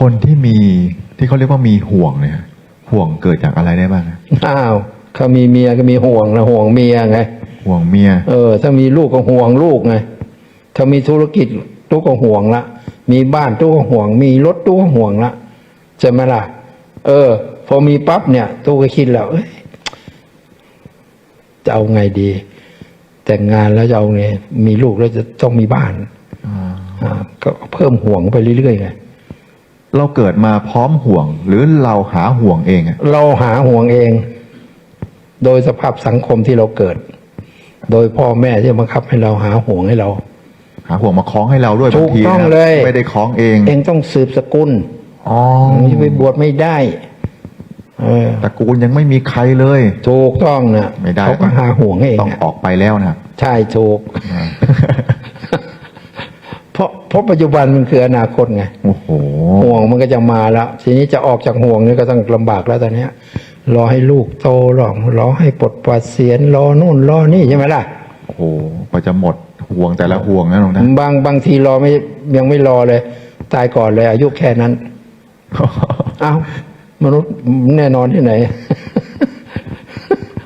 คนที่มีที่เขาเรียกว่ามีห่วงเนี่ย ห่วงเกิดจากอะไรได้บ้างอะอ้าวเขามีเมียก็มีห่วงนะห่วงเมียไงห่วงเมีย เออ ถ้ามีลูกก็ห่วงลูกไงถ้ามีธุรกิจตู้ก็ห่วงละมีบ้านตู้ก็ห่วง มีรถตู้ก็ห่วงละใช่ไหมล่ะ เออ พอมีปั๊บเนี่ยตู้ก็คิดแล้วเอ้ยจะเอาไงดี แต่งงานแล้วจะเอาไงมีลูกแล้วจะต้องมีบ้านอ่าก็เพิ่มห่วงไปเรื่อยๆไง เราเกิดมาพร้อมห่วง หรือเราหาห่วงเองอะเราหาห่วงเอง โดยสภาพสังคมที่เราเกิด โดยพ่อแม่ที่บังคับให้เราหาห่วงให้เรา หาห่วงมาคล้องให้เราด้วยถูบางกทีต้องนะเลย ไม่ได้คล้องเองเองต้องสืบสกุลอ๋อจะไปบวชไม่ได้ เออตระกูลยังไม่มีใครเลย ถูกต้องนะไม่ได้ เขาก็หาห่วงให้เองต้องอะออกไปแล้วนะครับใช่ถูก เพราะเพราะปัจจุบันมันคืออนาคตไงโอ้โหห่วงมันก็จะมาแล้ว ทีนี้จะออกจากห่วงนี่ก็ต้องลำบากแล้วตอนเนี้ย รอให้ลูกโตหรองรอให้ปลดปลดเสียนรอนู่นรอนี่ใช่ไหมล่ะ โอ้โหกว่าจะหมดห่วงแต่ละห่วงนะหลวงตาบางบางทีรอไม่ยังไม่รอเลย ตายก่อนเลย อายุแค่นั้นอ้าวมนุษย์แน่นอนที่ไหน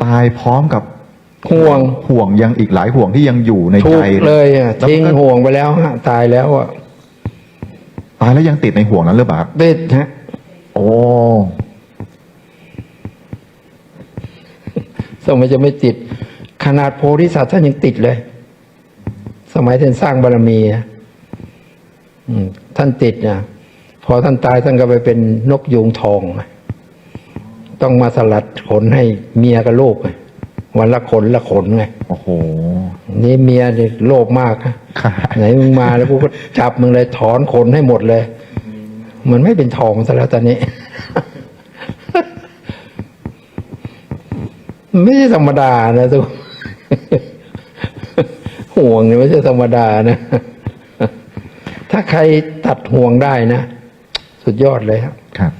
ตายพร้อมกับ ห่วงห่วงยังอีกหลายห่วงที่ยังอยู่ในถูใจ กเลยอะแล้วทิ้งมันก็ห่วงไปแล้วฮะตายแล้วอะตายแล้วยังติดในห่วงนั้นหรือเปล่าครับติดฮะ โอ้สมัยจะไม่ติด ขนาดโพธิสัตว์ท่านยังติดเลย สมัยท่านสร้างบารมีอะอืมท่านติดนะพอท่านตายท่านก็ไปเป็นนกยูงทองอะต้องมาสลัดขนให้เมียกับลูกอะ วันละขนละขนไงโอ้โห นี่เมียเนี่ยโลภมากอะค่ะไหนมึงมาแล้วกูก็จับมึงเลยถอนขนให้หมดเลย มันไม่เป็นทองซะแล้วตอนนี้ ไม่ใช่ธรรมดานะทุกห่วงเนี่ยไม่ใช่ธรรมดานะ ถ้าใครตัดห่วงได้นะ สุดยอดเลยครับ ครับ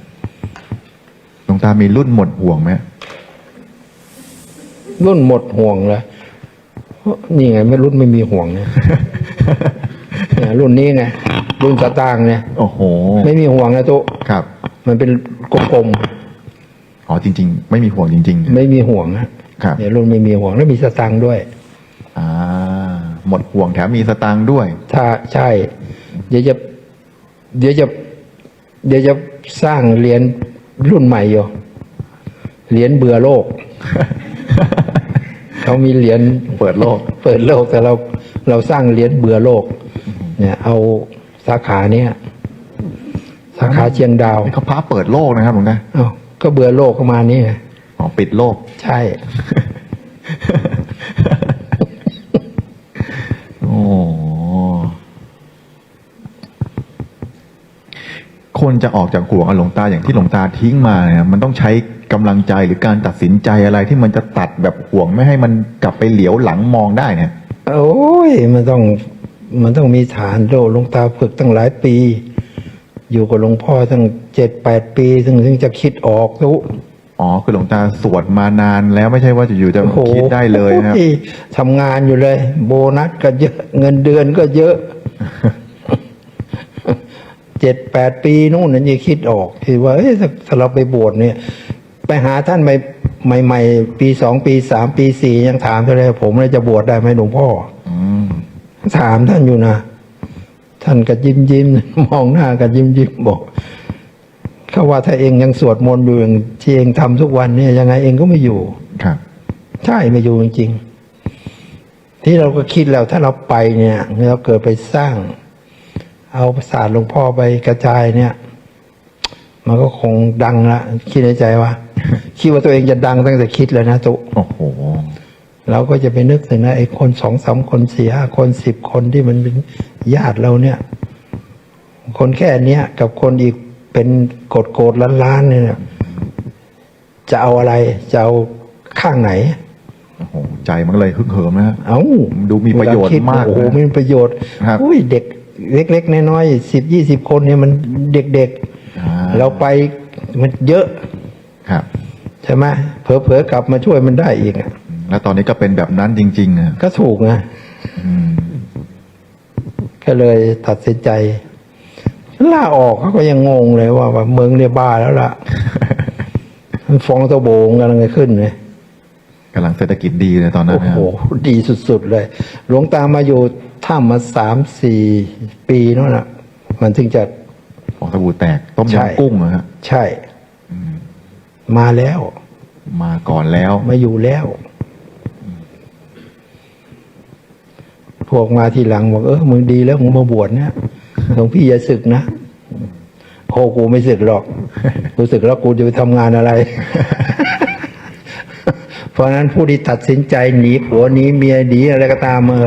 หลวงตามีรุ่นหมดห่วงไหม รุ่นหมดห่วงเลยนี่ไงไม่รุ่นไม่มีห่วงเนี่ยเนี่ยรุ่นนี้ไงรุ่นสตางค์เนี่ยโอ้โห ไม่มีห่วงนะตุ๊ครับ มันเป็นกลมอ๋อจริง ๆ ไม่มีห่วงจริง ๆ ไม่มีห่วงนะครับเนี่ยรุ่นไม่มีห่วงแล้วมีสตางค์ด้วยๆอ่า หมดห่วงแถมมีสตางค์ด้วย ถ้าใช่ เดี๋ยวจะ เดี๋ยวจะ เดี๋ยวจะสร้างเหรียญรุ่นใหม่อยู่เหรียญเบื่อโลก เขามีเหรียญเปิดโลก เปิดโลกแต่เราเราสร้างเหรียญเบื่อโลก เนี่ยเอาสาขาเนี้ยสาขาเชียงดาวนี่เขาพระเปิดโลกนะครับหลวงตาเอ้าก็เบื่อโลกเข้ามานี่ไงอ๋อปิดโลก ใช่ โอ้คนจะออกจากห่วงอะหลวงตาอย่างที่หลวงตาทิ้งมาเนี่ยมันต้องใช้ กำลังใจหรือการตัดสินใจอะไรที่มันจะตัดแบบห่วงไม่ให้มันกลับไปเหลียวหลังมองได้เนี่ยโอ้ยมันต้องมันต้องมีฐานโดหลวงตาฝึกตั้งหลายปี อยู่กับหลวงพ่อตั้งเจ็ดแปดปีถึงถึงจะคิดออกทุกอ๋อคือหลวงตาสวดมานานแล้วไม่ใช่ว่าจะอยู่จะโอ้โหคิดได้เลยนะครับทำงานอยู่เลย โบนัสก็เยอะเงินเดือนก็เยอะเจ็ดแปดปีนู่นนั่นยังคิดออกคิดว่าเอ้ยถ้าถ้าเราไปบวชเนี่ย ไปหาท่านใหม่ใหม่ๆปีสองปีสามปีสี่ยังถามเท่าไรผมเลยจะบวชได้ไหมหลวงพ่ออืมถามท่านอยู่นะท่านก็ยิ้มยิ้มมองหน้ากันยิ้มยิ้มบอกเขาว่าถ้าเองยังสวดมนต์อยู่อย่างที่เองทำทุกวันเนี่ยยังไงเองก็ไม่อยู่ครับ ใช่ไม่อยู่จริงๆที่เราก็คิดแล้วถ้าเราไปเนี่ยเราเกิดไปสร้าง เอาศาสตร์หลวงพ่อไปกระจายเนี่ย มันก็คงดังละคิดในใจว่า คิดว่าตัวเองจะดังตั้งแต่คิดแล้วนะตุโอ้โหเราก็จะไปนึกถึงนะไอ้คนสองสามคนสี่ห้าคนสิบคนที่มันเป็นญาติเราเนี่ย คนแค่เนี้ยกับคนอีกเป็นโกดโกดล้านล้านๆเนี่ย จะเอาอะไร จะเอาข้างไหนโอ้โหใจมันก็เลยฮึกเหิมนะฮะเอ้าดูมีประโยชน์เวลคิดมากโอ้โหนะมีประโยชน์ครับอุ้ยเด็กเล็กๆน้อยๆสิบยี่สิบคนเนี่ยมันเด็กอ่าๆเราไปมันเยอะ ครับใช่ไหมเผลอๆกลับมาช่วยมันได้อีกอะแล้วตอนนี้ก็เป็นแบบนั้นจริงๆอะก็ถูกนะอืมก็เลยตัดสินใจล่าออกเขาก็ยังงงเลยว่าว่าเมืองเนี่ยบ้าแล้วล่ะมันฟองตะโบงกำลังจะขึ้นเลยกำลังเศรษฐกิจดีเลยตอนนั้นโอ้นะคโหรับดีสุดๆเลย หลวงตามาอยู่ถ้ำมาสามสี่ปีนั่นแหละมันถึงจะฟองสบู่แตกต้มใช่ยำกุ้งนะฮะใช่ มาแล้ว มาก่อนแล้ว มาอยู่แล้ว พวกมาทีหลังบอกเออมึงดีแล้วมึงมาบวชเนี่ยหลวงพี่อย่าศึกนะโอ้กูไม่ศึกหรอก กูศึกแล้วกูจะไปทำงานอะไร เพราะฉะนั้นผู้ที่ตัดสินใจหนีผัวหนีเมียหนีอะไรก็ตามมา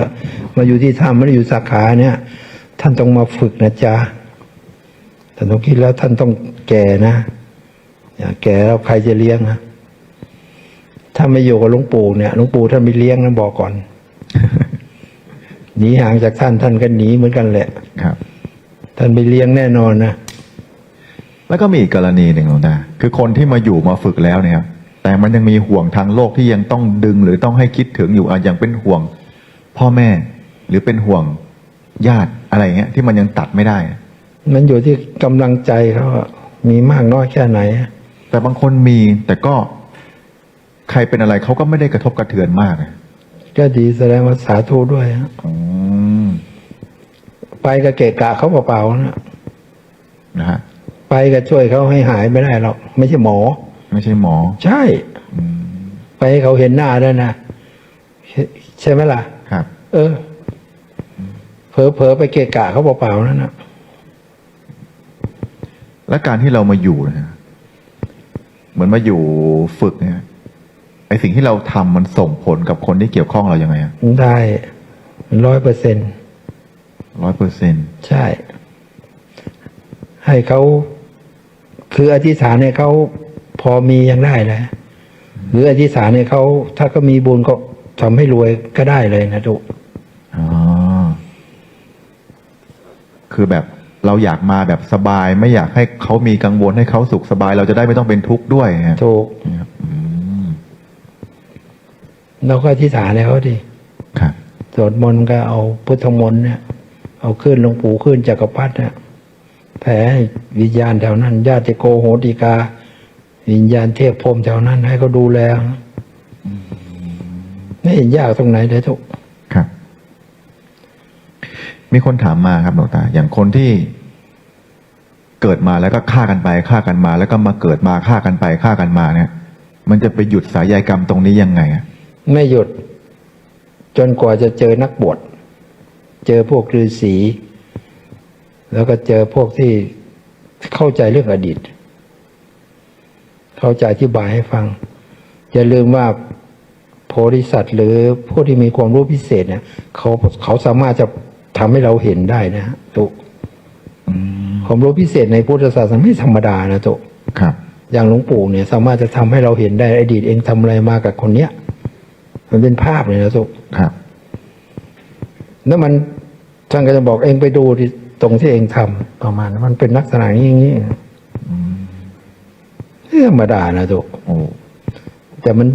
มาอยู่ที่ถ้ำไม่ได้อยู่สาขาเนี่ย ท่านต้องมาฝึกนะจ๊ะท่านต้องคิดแล้วท่านต้องแก่นะ อย่าแก่แล้วใครจะเลี้ยงอะถ้าไม่อยู่กับหลวงปู่เนี่ยหลวงปู่ท่านไม่เลี้ยงนะบอกก่อนหนีห่างจากท่านท่านก็หนีเหมือนกันแหละครับ ท่านไม่เลี้ยงแน่นอนนะแล้วก็มีอีกกรณีหนึ่งหลวงตาคือคนที่มาอยู่มาฝึกแล้วเนี่ยครับแต่มันยังมีห่วงทางโลกที่ยังต้องดึง หรือต้องให้คิดถึงอยู่อะอย่างเป็นห่วง พ่อแม่หรือเป็นห่วงญาติอะไรเงี้ยที่มันยังตัดไม่ได้ มันอยู่ที่กำลังใจเขาอะมีมากน้อยแค่ไหนอะ แต่บางคนมีแต่ก็ใครเป็นอะไรเขาก็ไม่ได้กระทบกระเทือนมากอะก็ดีแสดงว่าสาธุด้วยฮะอืมไปก็เกะกะเขาเปล่าๆนะนะฮะไปก็ช่วยเขาให้หายไม่ได้หรอกไม่ใช่หมอ ไม่ใช่หมอใช่ อืมไปให้เขาเห็นหน้าด้วยนะใช่ใช่ไหมล่ะ ครับ เออเผลอๆไปเกะกะเขาเปล่าๆนั่นนะและการที่เรามาอยู่เนะ เหมือนมาอยู่ฝึกเนี่ยไอสิ่งที่เราทำมันส่งผลกับคนที่เกี่ยวข้องเรายังไงอะได้ร้อยเปอร์เซ็นต์ร้อยเปอร์เซ็นต์ใช่ ให้เขาคืออธิษฐานให้เขาพอมียังได้เลยหรืออธิษฐานให้เขาถ้าก็มีบุญก็ทำให้รวยก็ได้เลยนะทุกอ๋อคือแบบ เราอยากมาแบบสบาย ไม่อยากให้เขามีกังวลให้เขาสุขสบาย เราจะได้ไม่ต้องเป็นทุกข์ด้วยฮะถูกครับอืมเราก็อธิษฐานให้เขาดิครับสวดมนต์ก็เอาพุทธมนต์เนี่ยเอาขึ้นหลวงปู่ขึ้นจักรพรรดิเนี่ยแผ่ให้วิญญาณแถวนั้น ญาติโกโหติกา วิญญาณเทพพรหมแถวนั้น ให้เขาดูแลไม่เห็นยากตรงไหนเลยทุก ครับ มีคนถามมาครับหลวงตาอย่างคนที่ เกิดมาแล้วก็ฆ่ากันไปฆ่ากันมา แล้วก็มาเกิดมาฆ่ากันไปฆ่ากันมาเนี่ย มันจะไปหยุดสายใยกรรมตรงนี้ยังไงอะไม่หยุด จนกว่าจะเจอนักบวชเจอพวกฤาษีแล้วก็เจอพวกที่เข้าใจเรื่องอดีต เข้าใจอธิบายให้ฟัง อย่าลืมว่าโพธิสัตว์หรือผู้ที่มีความรู้พิเศษเนี่ยเขาเขาสามารถจะทำให้เราเห็นได้นะทุก ความรู้พิเศษในพุทธศาสนาไม่ธรรมดานะตุกครับ อย่างหลวงปู่เนี่ยสามารถจะทำให้เราเห็นได้อดีตเองทำอะไรมากับคนเนี้ย มันเป็นภาพเลยนะตุกครับ แล้วมันท่านก็จะบอกเองไปดูที่ตรงที่เองทำประมาณนั้นมันเป็นลักษณะอย่างนี้ไม่ธรรมดานะตุกโอ้แต่มัน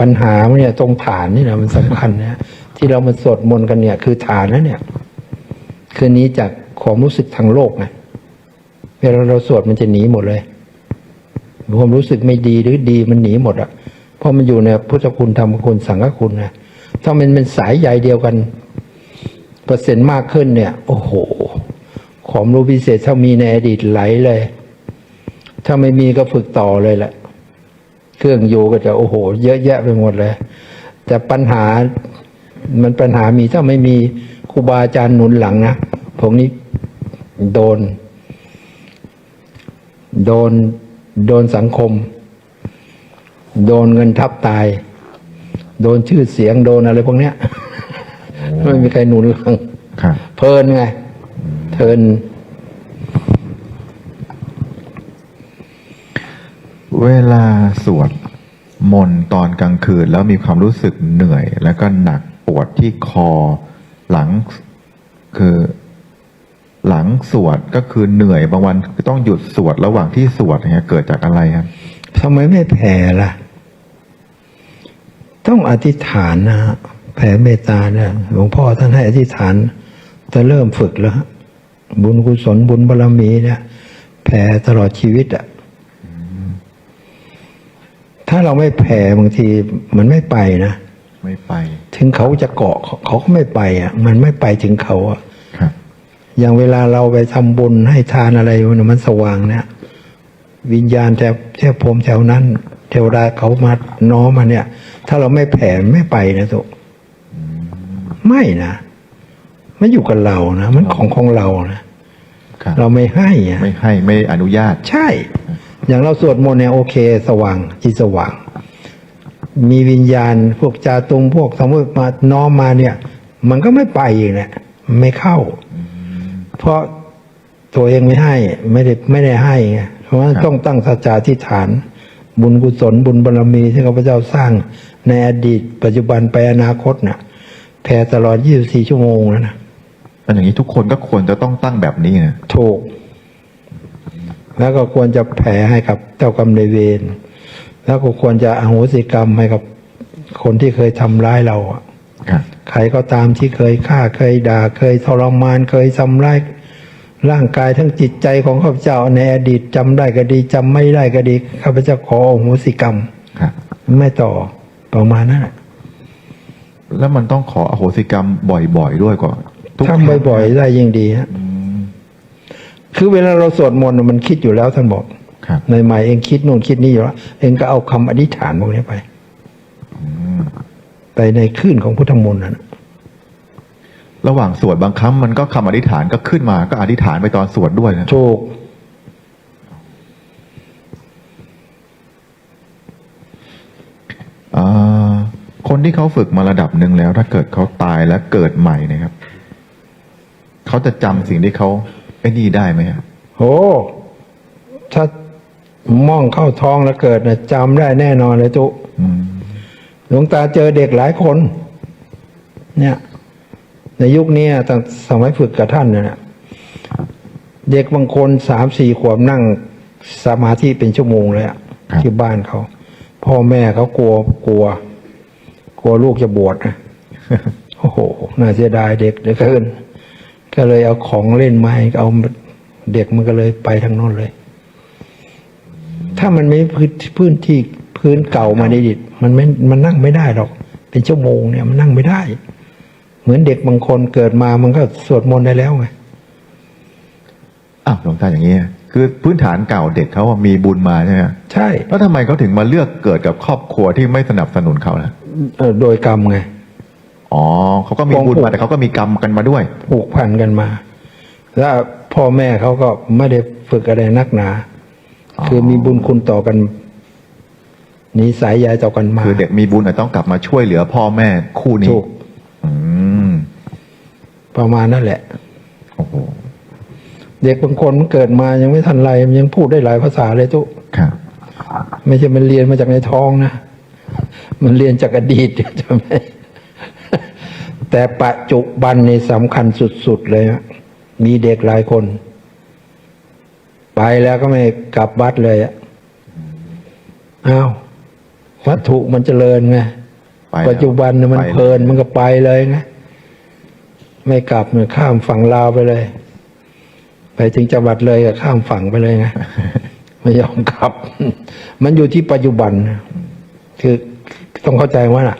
ปัญหาเนี่ยตรงฐานนี่นะมันสำคัญนะที่เรามาสวดมนต์กันเนี่ย คือฐานนะเนี่ย คือหนี้จากความรู้สึกทางโลกไง เวลาเราสวดมันจะหนีหมดเลยความรู้สึกไม่ดีหรือดีมันหนีหมดอะเพราะมันอยู่ในพุทธคุณธรรมคุณสังฆคุณนะถ้ามันเป็นสายใยเดียวกัน เปอร์เซ็นต์มากขึ้นเนี่ย โอ้โหความรู้พิเศษถ้ามีในอดีตไหลเลย ถ้าไม่มีก็ฝึกต่อเลยแหละ เครื่องอยู่ก็จะโอ้โห เยอะแยะไปหมดเลย แต่ปัญหามันปัญหามีถ้าไม่มีครูบาอาจารย์หนุนหลังนะพวกนี้โดน โดนโดนสังคม โดนเงินทับตาย โดนชื่อเสียงโดนอะไรพวกเนี้ยไม่มีใครหนุนหลังครับเพลินไงเพลินเวลาสวดมนต์ตอนกลางคืนแล้วมีความรู้สึกเหนื่อย แล้วก็หนักปวดที่คอหลังคือ หลังสวดก็คือเหนื่อยบางวันก็ต้องหยุดสวดระหว่างที่สวดเนี่ยเกิดจากอะไรครับทำไมไม่แผ่ล่ะ ต้องอธิษฐานนะฮะแผ่เมตตาเนี่ยหลวงพ่อท่านให้อธิษฐานจะเริ่มฝึกแล้วฮะบุญกุศลบุญบารมีเนี่ยแผ่ตลอดชีวิตอะถ้าเราไม่แผ่บางทีมันไม่ไปนะไม่ไป ถึงเขาจะเกาะเขาเขาก็ไม่ไปอะ มันไม่ไปถึงเขาอะครับ อย่างเวลาเราไปทำบุญให้ทานอะไรมันมันสว่างเนี่ย วิญญาณแถวแถวพรหมแถวนั้น เทวดาเขามาน้อมมาเนี่ย ถ้าเราไม่แผ่ไม่ไปนะตุไม่นะมันอยู่กับเรานะมันของของเรานะครับเราไม่ให้อะไม่ให้ไม่อนุญาต ใช่ อย่างเราสวดมนต์เนี่ยโอเค สว่างจิตสว่าง มีวิญญาณพวกจาตุงพวกสมมติมาน้อมมาเนี่ย มันก็ไม่ไปอีกแหละมันไม่เข้า เพราะตัวเองไม่ให้ไม่ได้ไม่ได้ให้ไงเพราะว่าครับต้องตั้งสัจจะที่ฐาน บุญกุศลบุญบารมีที่ข้าพเจ้าสร้างในอดีต ปัจจุบันไปอนาคตน่ะแผ่ตลอด 24 ชั่วโมงแล้วนะเป็นอย่างนี้ทุกคนก็ควรจะต้องตั้งแบบนี้นะถูก แล้วก็ควรจะแผ่ให้กับเจ้ากรรมนายเวรแล้วก็ควรจะอโหสิกรรมให้กับคนที่เคยทำร้ายเราอะครับ ใครก็ตามที่เคยฆ่าเคยด่า เคยทรมานเคยทำร้ายร่างกายทั้งจิตใจของข้าพเจ้าในอดีตจำได้ก็ดีจำไม่ได้ก็ดีข้าพเจ้าขออโหสิกรรมครับไม่ต่อประมาณนั้นแหละแล้วมันต้องขออโหสิกรรมบ่อยๆด้วยก่อนทุกทำบ่อยๆได้ยิ่งดีฮะอืมคือเวลาเราสวดมนต์มันคิดอยู่แล้วท่านบอกครับในใหม่เองคิดนู่นคิดนี่อยู่แล้วเองก็เอาคำอธิษฐานพวกนี้ไปอืม ไปในคลื่นของพุทธมนต์นะระหว่างสวดบางครั้งมันก็คำอธิษฐานก็ขึ้นมา ก็อธิษฐานไปตอนสวดด้วยนะถูกอ่าคนที่เขาฝึกมาระดับหนึ่งแล้ว ถ้าเกิดเขาตายแล้วเกิดใหม่เนะครับเขาจะจำสิ่งที่เขาไอ้นี่ได้ไหมครับโอ้ถ้าม่องเข้าท้องแล้วเกิดนะจำได้แน่นอนเลยจุอืม หลวงตาเจอเด็กหลายคน เนี่ย ในยุคนี้ตั้งสมัยฝึกกับท่านเนี่ยนะเด็กบางคนสามสี่ขวบนั่งสมาธิเป็นชั่วโมงเลยอะที่บ้านเขา พ่อแม่เขากลัวกลัว กลัวลูกจะบวชนะโอ้โห น่าเสียดายเด็กเหลือเกินก็เลยเอาของเล่นมาให้เอาเด็กมันก็เลยไปทางโน้นเลย ถ้ามันไม่พื้นพื้นที่ พื้นเก่ามาในดิดมันไม่มันนั่งไม่ได้หรอก เป็นชั่วโมงเนี่ยมันนั่งไม่ได้ เหมือนเด็กบางคนเกิดมามันก็สวดมนต์ได้แล้วไงอ้าวหลวงตาอย่างนี้ยคือพื้นฐานเก่าเด็กเขาอะมีบุญมาใช่ไหมใช่แล้วทำไมเขาถึงมาเลือกเกิดกับครอบครัวที่ไม่สนับสนุนเขาล่ะเอ่อโดยกรรมไงอ๋อเขาก็มีบุญของผมมาแต่เขาก็มีกรรมกันมาด้วยผูกพันกันมา แล้วพ่อแม่เขาก็ไม่ได้ฝึกอะไรนักหนาอ๋อคือมีบุญคุณต่อกัน นิสัยยายต่อกันมาคือเด็กมีบุญอะต้องกลับมาช่วยเหลือพ่อแม่คู่นี้ถูกอืมประมาณนั่นแหละโอ้โหเด็กบางคนมันเกิดมายังไม่ทันไรมันยังพูดได้หลายภาษาเลยทุกครับไม่ใช่มันเรียนมาจากในท้องนะมันเรียนจากอดีตใช่ไหมแต่ปัจจุบันนี่สำคัญสุดๆเลยฮะมีเด็กหลายคน ไปแล้วก็ไม่กลับวัดเลยอะอ้าว วัตถุมันเจริญไงไปแล้วปัจจุบันน่ะมันไปเพลินมันก็ไปเลยไงไม่กลับเนี่ยข้ามฝั่งลาวไปเลย ไปถึงจังหวัดเลยก็ข้ามฝั่งไปเลยไง ไม่ยอมกลับ มันอยู่ที่ปัจจุบันนะคือต้องเข้าใจว่าน่ะ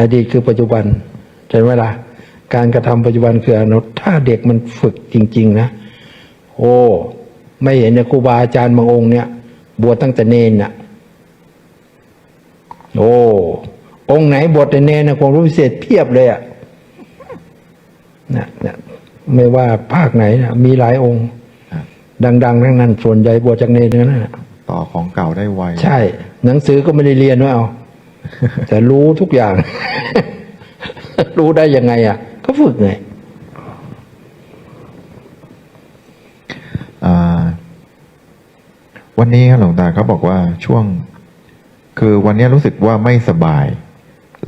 อดีตคือปัจจุบันเห็นไหมล่ะการกระทำปัจจุบันคืออนุถ้าเด็กมันฝึกจริง ๆ นะ โอ้ ไม่เห็นเนี่ยครูบาอาจารย์บางองค์เนี่ย บวชตั้งแต่เนนน่ะ โอ้องค์ไหนบวชแต่เนนนะความรู้พิเศษเพียบเลยอะนะนะไม่ว่าภาคไหนนะมีหลายองค์ครับดัง ๆ ทั้งนั้นส่วนใหญ่บวชจากเนนทั้งนั้นน่ะต่อของเก่าได้ไวใช่ หนังสือก็ไม่ได้เรียนว่าเอาแต่รู้ทุกอย่าง รู้ได้ยังไงอะก็ฝึกไงอ่าวันนี้ครับหลวงตาเขาบอกว่าช่วง คือวันนี้รู้สึกว่าไม่สบาย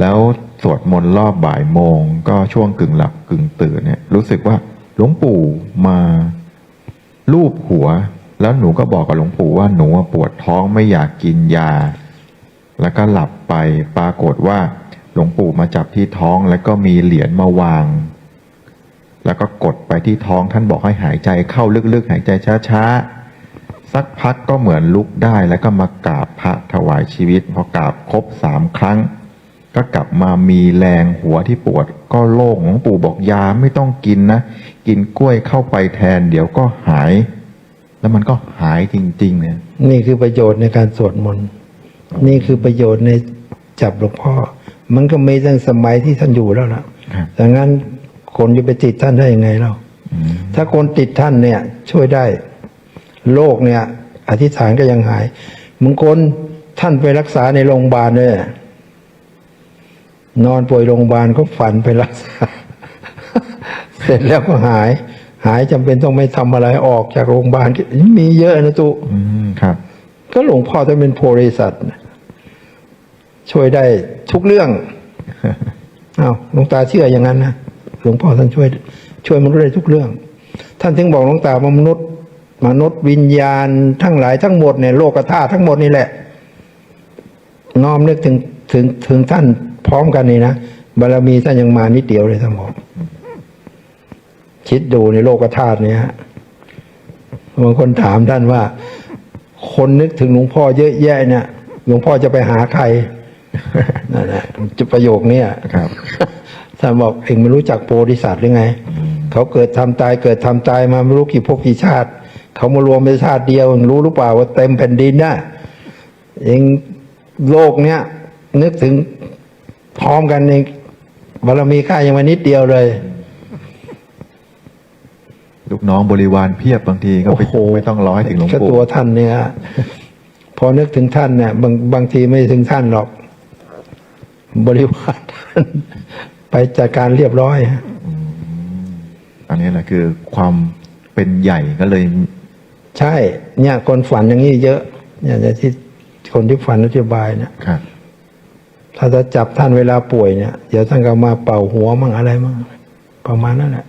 แล้วสวดมนต์รอบบ่ายโมง ก็ช่วงกึ่งหลับกึ่งตื่นเนี่ยรู้สึกว่าหลวงปู่มาลูบหัว แล้วหนูก็บอกกับหลวงปู่ว่าหนูปวดท้องไม่อยากกินยา แล้วก็หลับไปปรากฏว่าหลวงปู่มาจับที่ท้องแล้วก็มีเหรียญมาวาง แล้วก็กดไปที่ท้องท่านบอกให้หายใจเข้าลึกๆ หายใจช้าๆ สักพักก็เหมือนลุกได้แล้วก็มากราบพระถวายชีวิต พอกราบครบสามครั้ง ก็กลับมามีแรงหัวที่ปวด ก็โล่งหลวงปู่บอกยาไม่ต้องกินนะ กินกล้วยเข้าไปแทน เดี๋ยวก็หาย แล้วมันก็หายจริง ๆ เนี่ย นี่คือประโยชน์ในการสวดมนต์นี่คือประโยชน์ในจับหลวงพ่อ มันก็มีตั้งสมัยที่ท่านอยู่แล้วล่ะครับดังนั้นคนจะไปติดท่านได้ยังไงเล่าอืมถ้าคนติดท่านเนี่ย ช่วยได้ โรคเนี่ยอธิษฐานก็ยังหายบางคนท่านไปรักษาในโรงพยาบาลเนี่ยนอนป่วยโรงพยาบาลก็ฝันไปรักษา เสร็จแล้วก็หาย หายจำเป็นต้องไม่ทำอะไรออกจากโรงพยาบาลมีเยอะนะตุอืมครับ ก็หลวงพ่อท่านเป็นโพธิสัตว์ช่วยได้ทุกเรื่องอ้าวหลวงตาเชื่ออย่างนั้นนะหลวงพ่อท่านช่วย ช่วยมนุษย์ได้ทุกเรื่อง ท่านถึงบอกหลวงตาว่ามนุษย์ มนุษย์วิญญาณทั้งหลายทั้งหมดเนี่ยโลกธาตุทั้งหมดนี่แหละ น้อมนึกถึงถึงถึงท่านพร้อมกันนี่นะบารมีท่านยังมานิดเดียวเลยท่านบอกคิดดูในโลกธาตุเนี่ยฮะบางคนถามท่านว่า คนนึกถึงหลวงพ่อเยอะแยะเนี่ยหลวงพ่อจะไปหาใครนั่นแหละจะประโยคเนี้ยครับท่านบอกเองไม่รู้จักโพธิสัตว์หรือไง เขาเกิดทำตายเกิดทำตายมาไม่รู้กี่ภพกี่ชาติ เขามารวมเป็นชาติเดียวเองรู้หรือเปล่าว่าเต็มแผ่นดินน่ะเองโลกเนี้ยนึกถึงพร้อมกันเองบารมีข้ายังมานิดเดียวเลย ลูกน้องบริวารเพียบบางทีก็ไปโอ้โหไม่ต้องร้อยถึงหลวงแค่ปู่ตัวท่านเนี่ยพอนึกถึงท่านเนี่ยบางบางทีไม่ถึงท่านหรอก บริวารท่านไปจัดการเรียบร้อยฮะอันนี้แหละคือความเป็นใหญ่ก็เลย ใช่ เนี่ยคนฝันอย่างนี้เยอะ เนี่ยแต่ที่คนที่ฝันนโยบายเนี่ยครับถ้าจะจับท่านเวลาป่วยเนี่ย เดี๋ยวท่านก็มาเป่าหัวมั่งอะไรมั่งประมาณนั้นแหละ